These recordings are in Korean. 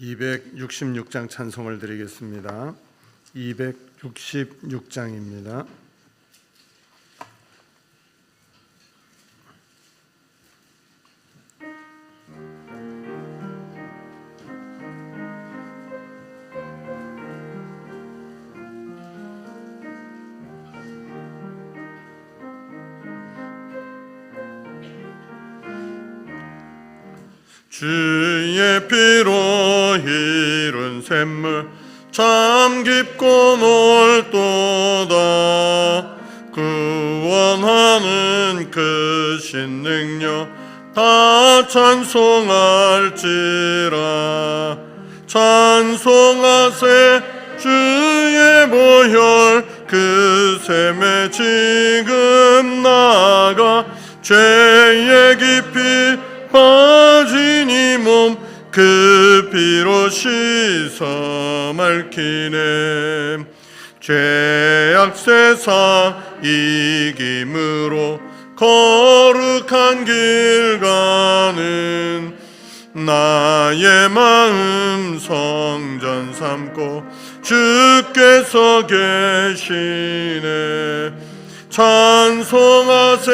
266장 찬송을 드리겠습니다. 266장입니다. 주의 피로 샘물 참 깊고 넓도다. 구원하는 크신 능력 다 찬송할지라. 찬송하세 주의 보혈 그 샘에 지금 나가 죄의 깊이 이몸그 피로 씻 어 맑히네. 죄악 세상 이김으로 거룩한 길 가는 나의 마음 성전 삼고 주께서 계시네. 찬송하세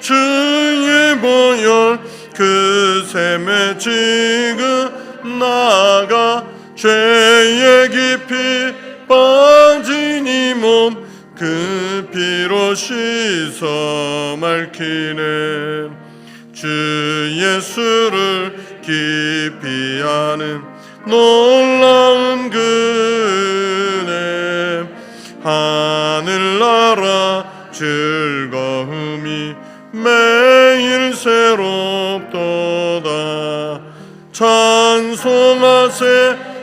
주의 보혈 그 샘에 지금 나가 죄의 깊이 빠진 이 몸 그 피로 씻어 맑히네. 주 예수를 깊이 아는 놀라운 그네. 하늘나라 즐거움이 매일 새롭도다. 찬송하세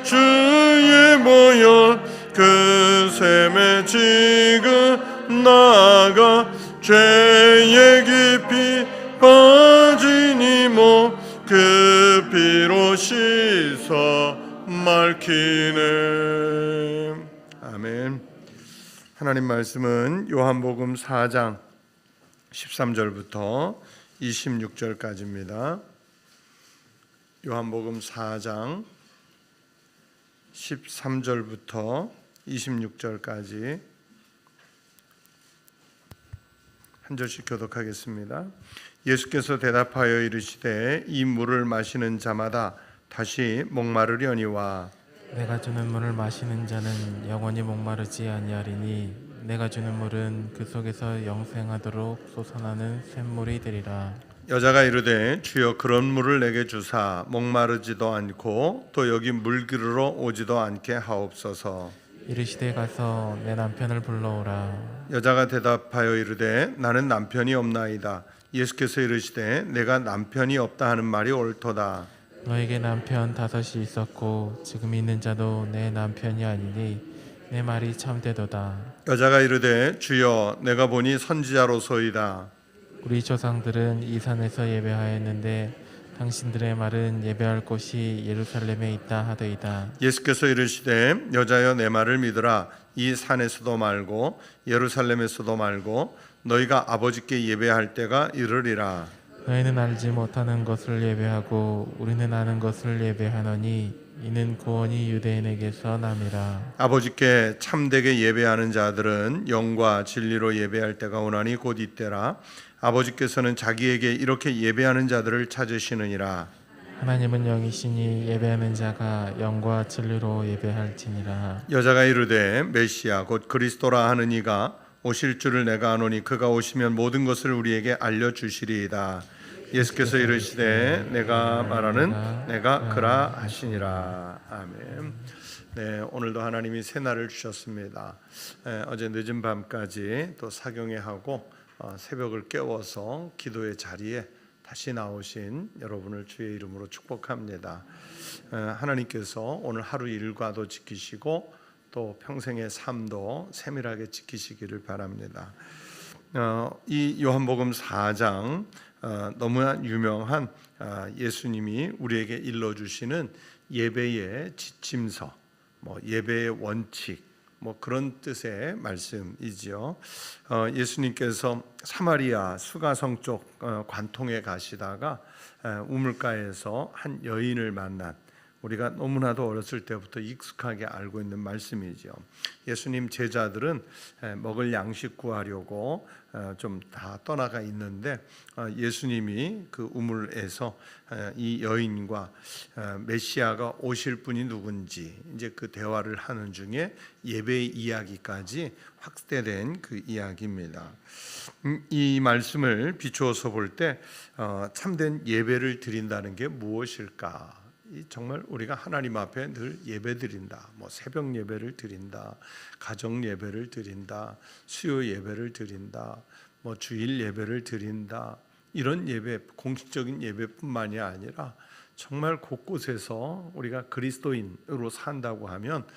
주의 보혈 그 샘에 지금 나가 죄의 깊이 빠진 이모 그 피로 씻어 맑히네 아멘 하나님 말씀은 요한복음 4장 13절부터 26절까지입니다. 요한복음 4장 13절부터 26절까지 한 절씩 교독하겠습니다. 예수께서 대답하여 이르시되 이 물을 마시는 자마다 다시 목마르려니와 내가 주는 물을 마시는 자는 영원히 목마르지 아니하리니 내가 주는 물은 그 속에서 영생하도록 솟아나는 샘물이 되리라 여자가 이르되 주여 그런 물을 내게 주사 목마르지도 않고 또 여기 물기르러 오지도 않게 하옵소서. 이르시되 가서 내 남편을 불러오라 여자가 대답하여 이르되 나는 남편이 없나이다. 예수께서 이르시되 내가 남편이 없다 하는 말이 옳도다. 너에게 남편 다섯이 있었고 지금 있는 자도 내 남편이 아니니 내 말이 참되도다 여자가 이르되 주여 내가 보니 선지자로소이다. 우리 조상들은 이 산에서 예배하였는데 당신들의 말은 예배할 곳이 예루살렘에 있다 하더이다 예수께서 이르시되 여자여 내 말을 믿으라. 이 산에서도 말고 예루살렘에서도 말고 너희가 아버지께 예배할 때가 이르리라. 너희는 알지 못하는 것을 예배하고 우리는 아는 것을 예배하노니 이는 구원이 유대인에게서 남이라 아버지께 참되게 예배하는 자들은 영과 진리로 예배할 때가 오나니 곧 이때라 아버지께서는 자기에게 이렇게 예배하는 자들을 찾으시느니라 하나님은 영이시니 예배하는 자가 영과 진리로 예배할지니라 여자가 이르되 메시아 곧 그리스도라 하는 이가 오실 줄을 내가 아노니 그가 오시면 모든 것을 우리에게 알려 주시리이다 예수께서 이르시되 내가 말하는 내가 그라 하시니라 아멘. 네 오늘도 하나님이 새 날을 주셨습니다. 에, 어제 늦은 밤까지 또 사경회 하고 어, 새벽을 깨워서 기도의 자리에 다시 나오신 여러분을 주의 이름으로 축복합니다. 에, 하나님께서 오늘 하루 일과도 지키시고 또 평생의 삶도 세밀하게 지키시기를 바랍니다. 어, 이 요한복음 4장 어, 너무나 유명한 어, 예수님이 우리에게 일러주시는 예배의 지침서, 뭐 예배의 원칙, 뭐 그런 뜻의 말씀이지요. 어, 예수님께서 사마리아 수가성 쪽 어, 관통에 가시다가 에, 우물가에서 한 여인을 만난 우리가 너무나도 어렸을 때부터 익숙하게 알고 있는 말씀이죠. 예수님 제자들은 에, 먹을 양식 구하려고 어, 좀다 떠나가 있는데 어, 예수님이 그 우물에서 에, 이 여인과 어, 메시아가 오실 분이 누군지 이제 그 대화를 하는 중에 예배의 이야기까지 확대된 그 이야기입니다. 음, 이 말씀을 비추어서 볼때 어, 참된 예배를 드린다는 게 무엇일까? 이 정말 우리가 하나님 앞에 늘 예배 드린다. 뭐 새벽 예배를 드린다. 가정 예배를 드린다. 수요 예배를 드린다. 뭐 주일 예배를 드린다. 이런 예배 공식적인 예배뿐만이 아니라 정말 곳곳에서 우리가 그리스도인으로 산다고 하면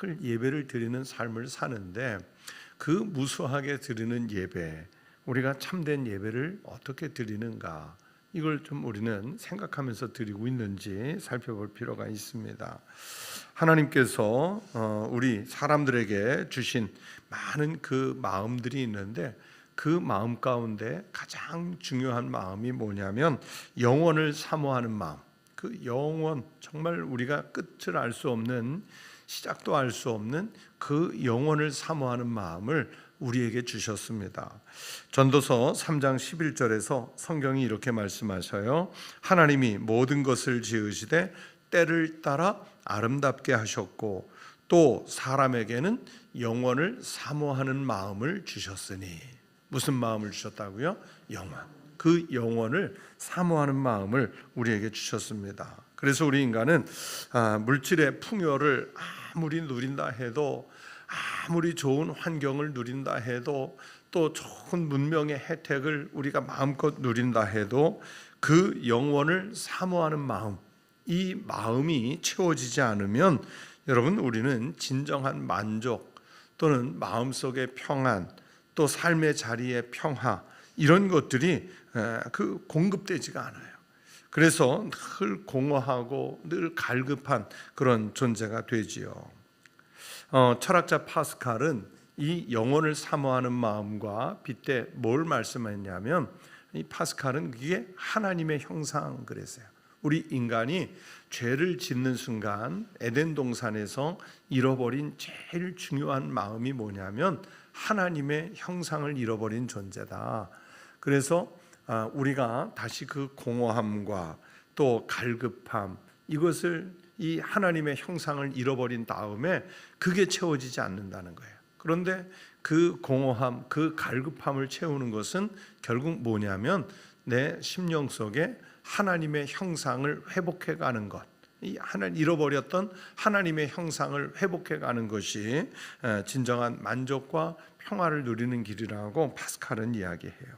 늘 예배를 드리는 삶을 사는데 그 무수하게 드리는 예배 우리가 참된 예배를 어떻게 드리는가 이걸 좀 우리는 생각하면서 드리고 있는지 살펴볼 필요가 있습니다. 하나님께서 어, 우리 사람들에게 주신 많은 그 마음들이 있는데 그 마음 가운데 가장 중요한 마음이 뭐냐면 영원을 사모하는 마음. 그 영원 정말 우리가 끝을 알 수 없는 시작도 알 수 없는 그 영원을 사모하는 마음을 우리에게 주셨습니다. 전도서 3장 11절에서 성경이 이렇게 말씀하셔요. 하나님이 모든 것을 지으시되 때를 따라 아름답게 하셨고 또 사람에게는 영원을 사모하는 마음을 주셨으니 무슨 마음을 주셨다고요? 영원. 그 영원을 사모하는 마음을 우리에게 주셨습니다. 그래서 우리 인간은 아, 물질의 풍요를 아무리 누린다 해도 아무리 좋은 환경을 누린다 해도 또 좋은 문명의 혜택을 우리가 마음껏 누린다 해도 그 영원을 사모하는 마음, 이 마음이 채워지지 않으면 여러분 우리는 진정한 만족 또는 마음속의 평안 또 삶의 자리의 평화 이런 것들이 에, 그 공급되지가 않아요. 그래서 늘 공허하고 늘 갈급한 그런 존재가 되지요. 어, 철학자 파스칼은 이 영혼을 사모하는 마음과 빗대 뭘 말씀했냐면 이 파스칼은 그게 하나님의 형상 그랬어요. 우리 인간이 죄를 짓는 순간 에덴 동산에서 잃어버린 제일 중요한 마음이 뭐냐면 하나님의 형상을 잃어버린 존재다. 그래서 아, 우리가 다시 그 공허함과 또 갈급함 이것을 이 하나님의 형상을 잃어버린 다음에 그게 채워지지 않는다는 거예요. 그런데 그 공허함, 그 갈급함을 채우는 것은 결국 뭐냐면 내 심령 속에 하나님의 형상을 회복해 가는 것. 이 하나 잃어버렸던 하나님의 형상을 회복해 가는 것이 에, 진정한 만족과 평화를 누리는 길이라고 파스칼은 이야기해요.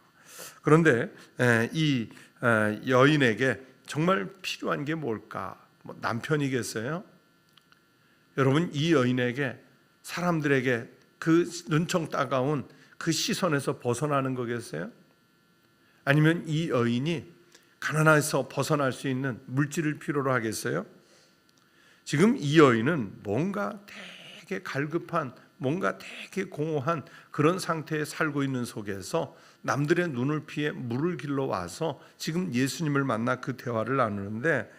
그런데 에, 이 에, 여인에게 정말 필요한 게 뭘까? 뭐 남편이겠어요? 여러분 이 여인에게 사람들에게 그 눈총 따가운 그 시선에서 벗어나는 거겠어요? 아니면 이 여인이 가난해서 벗어날 수 있는 물질을 필요로 하겠어요? 지금 이 여인은 뭔가 되게 갈급한 뭔가 되게 공허한 그런 상태에 살고 있는 속에서 남들의 눈을 피해 물을 길러 와서 지금 예수님을 만나 그 대화를 나누는데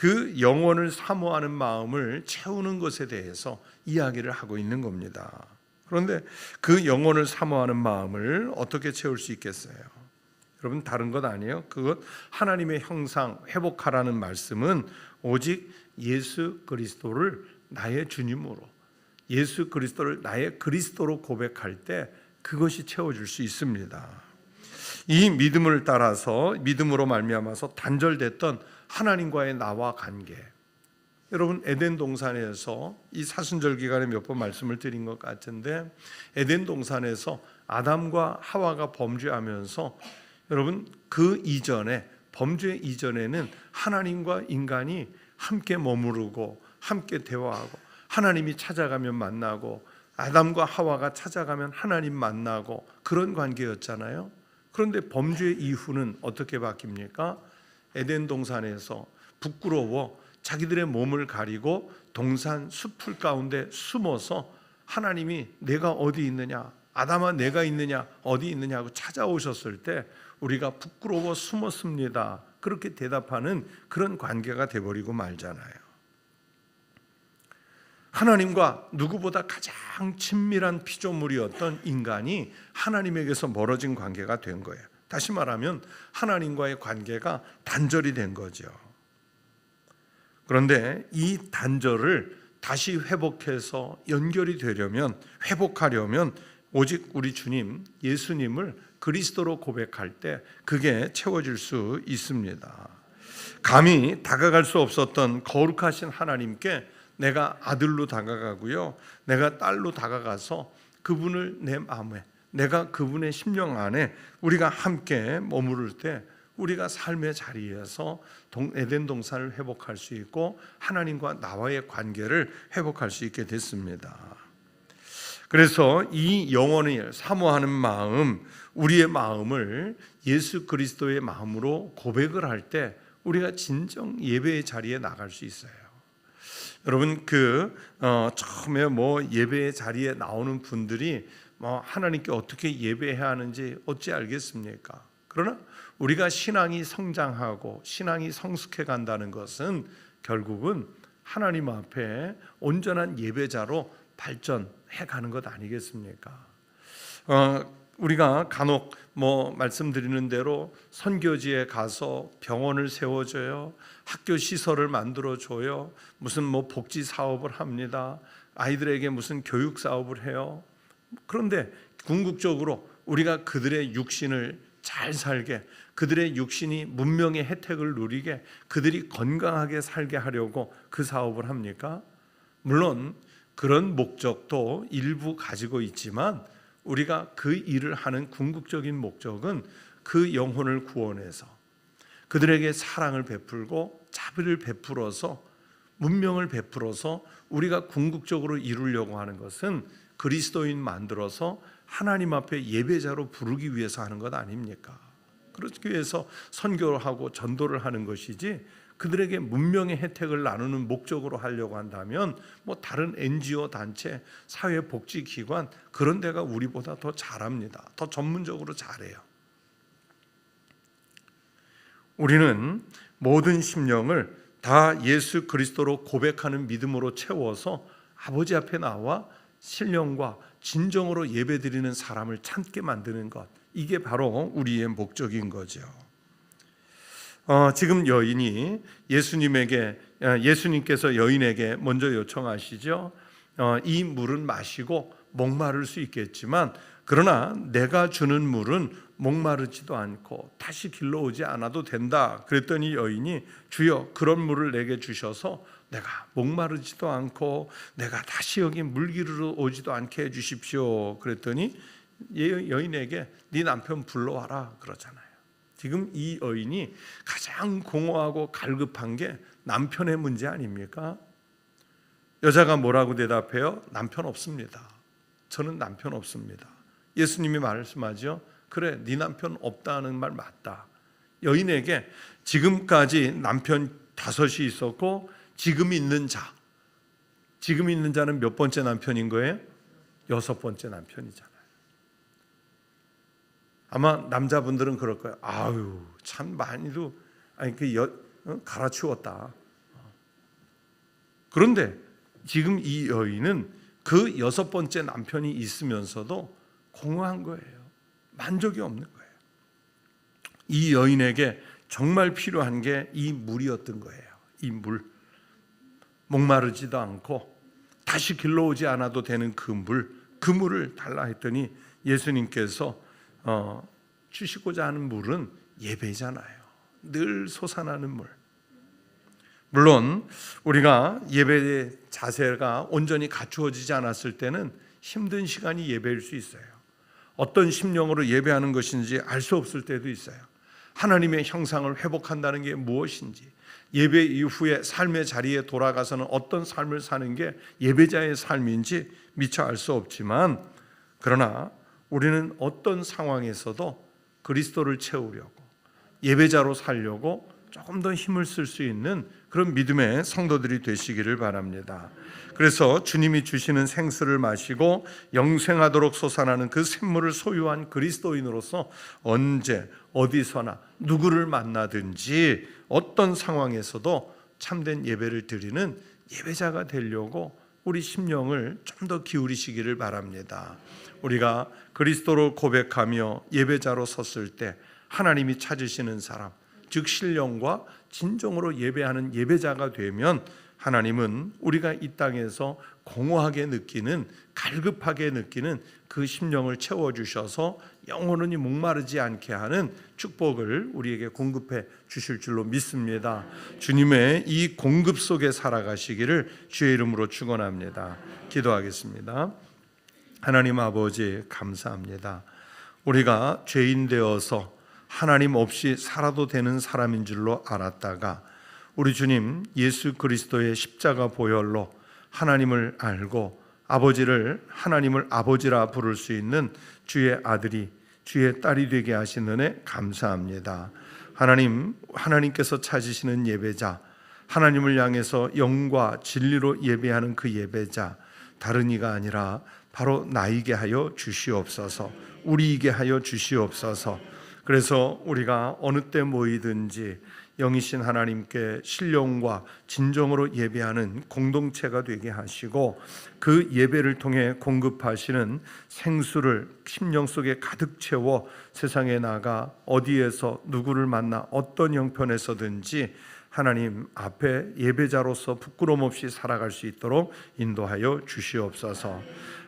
그 영혼을 사모하는 마음을 채우는 것에 대해서 이야기를 하고 있는 겁니다. 그런데 그 영혼을 사모하는 마음을 어떻게 채울 수 있겠어요? 여러분 다른 것 아니에요. 그것 하나님의 형상 회복하라는 말씀은 오직 예수 그리스도를 나의 주님으로 예수 그리스도를 나의 그리스도로 고백할 때 그것이 채워 줄 수 있습니다. 이 믿음을 따라서 믿음으로 말미암아서 단절됐던 하나님과의 나와 관계. 여러분 에덴 동산에서 이 사순절 기간에 몇 번 말씀을 드린 것 같은데 에덴 동산에서 아담과 하와가 범죄하면서 여러분 그 이전에 범죄 이전에는 하나님과 인간이 함께 머무르고 함께 대화하고 하나님이 찾아가면 만나고 아담과 하와가 찾아가면 하나님 만나고 그런 관계였잖아요. 그런데 범죄 이후는 어떻게 바뀝니까? 에덴 동산에서 부끄러워 자기들의 몸을 가리고 동산 숲풀 가운데 숨어서 하나님이 내가 어디 있느냐 아담아 내가 있느냐 어디 있느냐 하고 찾아오셨을 때 우리가 부끄러워 숨었습니다. 그렇게 대답하는 그런 관계가 돼버리고 말잖아요. 하나님과 누구보다 가장 친밀한 피조물이었던 인간이 하나님에게서 멀어진 관계가 된 거예요. 다시 말하면 하나님과의 관계가 단절이 된 거죠. 그런데 이 단절을 다시 회복해서 연결이 되려면 회복하려면 오직 우리 주님 예수님을 그리스도로 고백할 때 그게 채워질 수 있습니다. 감히 다가갈 수 없었던 거룩하신 하나님께 내가 아들로 다가가고요. 내가 딸로 다가가서 그분을 내 마음에 내가 그분의 심령 안에 우리가 함께 머무를 때 우리가 삶의 자리에서 동- 에덴 동산을 회복할 수 있고 하나님과 나와의 관계를 회복할 수 있게 됐습니다. 그래서 이 영원히 사모하는 마음, 우리의 마음을 예수 그리스도의 마음으로 고백을 할 때 우리가 진정 예배의 자리에 나갈 수 있어요. 여러분 그 어, 처음에 뭐 예배의 자리에 나오는 분들이 뭐 하나님께 어떻게 예배해야 하는지 어찌 알겠습니까? 그러나 우리가 신앙이 성장하고 신앙이 성숙해 간다는 것은 결국은 하나님 앞에 온전한 예배자로 발전해 가는 것 아니겠습니까? 어, 우리가 간혹 뭐 말씀드리는 대로 선교지에 가서 병원을 세워줘요, 학교 시설을 만들어 줘요, 무슨 뭐 복지 사업을 합니다, 아이들에게 무슨 교육 사업을 해요. 그런데 궁극적으로 우리가 그들의 육신을 잘 살게, 그들의 육신이 문명의 혜택을 누리게, 그들이 건강하게 살게 하려고 그 사업을 합니까? 물론 그런 목적도 일부 가지고 있지만 우리가 그 일을 하는 궁극적인 목적은 그 영혼을 구원해서 그들에게 사랑을 베풀고 자비를 베풀어서 문명을 베풀어서 우리가 궁극적으로 이루려고 하는 것은 그리스도인 만들어서 하나님 앞에 예배자로 부르기 위해서 하는 것 아닙니까? 그렇기 위해서 선교를 하고 전도를 하는 것이지 그들에게 문명의 혜택을 나누는 목적으로 하려고 한다면 뭐 다른 NGO 단체, 사회복지기관 그런 데가 우리보다 더 잘합니다. 더 전문적으로 잘해요. 우리는 모든 심령을 다 예수 그리스도로 고백하는 믿음으로 채워서 아버지 앞에 나와 신령과 진정으로 예배드리는 사람을 찾게 만드는 것 이게 바로 우리의 목적인 거죠. 어, 지금 여인이 예수님에게 어, 예수님께서 여인에게 먼저 요청하시죠. 어, 이 물은 마시고 목마를 수 있겠지만 그러나 내가 주는 물은 목마르지도 않고 다시 길러오지 않아도 된다. 그랬더니 여인이 주여 그런 물을 내게 주셔서 내가 목마르지도 않고 내가 다시 여기 물 기르러 오지도 않게 해 주십시오. 그랬더니 여인에게 네 남편 불러와라 그러잖아요. 지금 이 여인이 가장 공허하고 갈급한 게 남편의 문제 아닙니까? 여자가 뭐라고 대답해요? 남편 없습니다. 저는 남편 없습니다. 예수님이 말씀하죠. 그래, 네 남편 없다는 말 맞다. 여인에게 지금까지 남편 다섯이 있었고 지금 있는 자, 지금 있는 자는 몇 번째 남편인 거예요? 여섯 번째 남편이잖아요. 아마 남자분들은 그럴 거예요. 아유, 참 많이도 아니 그 여, 어? 갈아치웠다. 그런데 지금 이 여인은 그 여섯 번째 남편이 있으면서도 공허한 거예요. 만족이 없는 거예요. 이 여인에게 정말 필요한 게 이 물이었던 거예요. 이 물. 목마르지도 않고 다시 길러오지 않아도 되는 그 물, 그 물을 달라 했더니 예수님께서 어, 주시고자 하는 물은 예배잖아요. 늘 솟아나는 물. 물론 우리가 예배의 자세가 온전히 갖추어지지 않았을 때는 힘든 시간이 예배일 수 있어요. 어떤 심령으로 예배하는 것인지 알 수 없을 때도 있어요. 하나님의 형상을 회복한다는 게 무엇인지, 예배 이후에 삶의 자리에 돌아가서는 어떤 삶을 사는 게 예배자의 삶인지 미처 알 수 없지만, 그러나 우리는 어떤 상황에서도 그리스도를 채우려고 예배자로 살려고 조금 더 힘을 쓸 수 있는 그런 믿음의 성도들이 되시기를 바랍니다. 그래서 주님이 주시는 생수를 마시고 영생하도록 솟아나는 그 샘물을 소유한 그리스도인으로서 언제 어디서나 누구를 만나든지 어떤 상황에서도 참된 예배를 드리는 예배자가 되려고 우리 심령을 좀 더 기울이시기를 바랍니다. 우리가 그리스도로 고백하며 예배자로 섰을 때 하나님이 찾으시는 사람, 즉 신령과 진정으로 예배하는 예배자가 되면 하나님은 우리가 이 땅에서 공허하게 느끼는 갈급하게 느끼는 그 심령을 채워 주셔서 영원히 목마르지 않게 하는 축복을 우리에게 공급해 주실 줄로 믿습니다. 주님의 이 공급 속에 살아가시기를 주의 이름으로 축원합니다. 기도하겠습니다. 하나님 아버지 감사합니다. 우리가 죄인 되어서 하나님 없이 살아도 되는 사람인 줄로 알았다가 우리 주님 예수 그리스도의 십자가 보혈로 하나님을 알고 아버지를 하나님을 아버지라 부를 수 있는 주의 아들이 주의 딸이 되게 하신 은혜 감사합니다. 하나님 하나님께서 찾으시는 예배자 하나님을 향해서 영과 진리로 예배하는 그 예배자 다른 이가 아니라 바로 나이게 하여 주시옵소서 우리이게 하여 주시옵소서 그래서 우리가 어느 때 모이든지 영이신 하나님께 신령과 진정으로 예배하는 공동체가 되게 하시고 그 예배를 통해 공급하시는 생수를 심령 속에 가득 채워 세상에 나가 어디에서 누구를 만나 어떤 형편에서든지 하나님 앞에 예배자로서 부끄럼 없이 살아갈 수 있도록 인도하여 주시옵소서.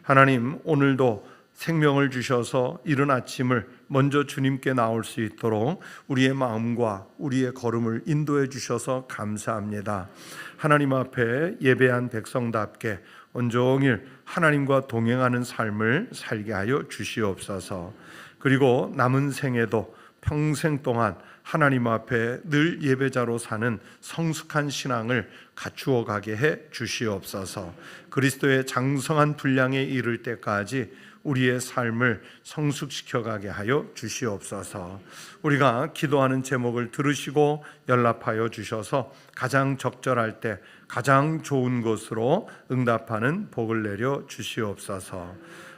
하나님 오늘도 생명을 주셔서 이른 아침을 먼저 주님께 나올 수 있도록 우리의 마음과 우리의 걸음을 인도해 주셔서 감사합니다. 하나님 앞에 예배한 백성답게 온종일 하나님과 동행하는 삶을 살게 하여 주시옵소서. 그리고 남은 생에도 평생 동안 하나님 앞에 늘 예배자로 사는 성숙한 신앙을 갖추어 가게 해 주시옵소서. 그리스도의 장성한 분량에 이를 때까지 우리의 삶을 성숙시켜 가게 하여 주시옵소서. 우리가 기도하는 제목을 들으시고 연락하여 주셔서 가장 적절할 때 가장 좋은 것으로 응답하는 복을 내려 주시옵소서.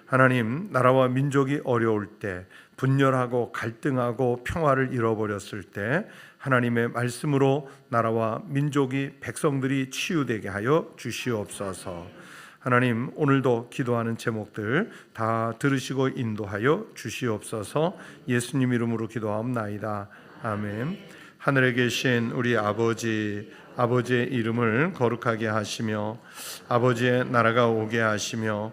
하나님 나라와 민족이 어려울 때 분열하고 갈등하고 평화를 잃어버렸을 때 하나님의 말씀으로 나라와 민족이 백성들이 치유되게 하여 주시옵소서. 하나님 오늘도 기도하는 제목들 다 들으시고 인도하여 주시옵소서. 예수님 이름으로 기도하옵나이다. 아멘. 하늘에 계신 우리 아버지 아버지의 이름을 거룩하게 하시며 아버지의 나라가 오게 하시며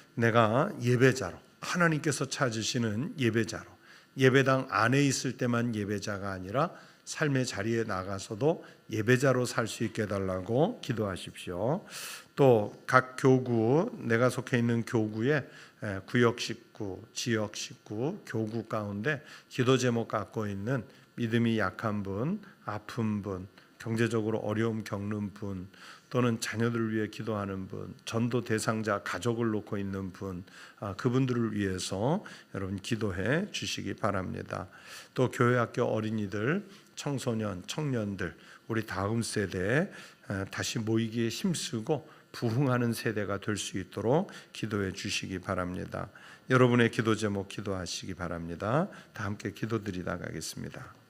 내가 예배자로 하나님께서 찾으시는 예배자로 예배당 안에 있을 때만 예배자가 아니라 삶의 자리에 나가서도 예배자로 살 수 있게 해달라고 기도하십시오. 또 각 교구 내가 속해 있는 교구에 에, 구역 식구, 지역 식구, 교구 가운데 기도 제목 갖고 있는 믿음이 약한 분, 아픈 분, 경제적으로 어려움 겪는 분, 또는 자녀들을 위해 기도하는 분, 전도 대상자 가족을 놓고 있는 분, 아, 그분들을 위해서 여러분 기도해 주시기 바랍니다. 또 교회 학교 어린이들, 청소년, 청년들, 우리 다음 세대에 에, 다시 모이기에 힘쓰고 부흥하는 세대가 될 수 있도록 기도해 주시기 바랍니다. 여러분의 기도 제목 기도하시기 바랍니다. 다 함께 기도드리다 가겠습니다.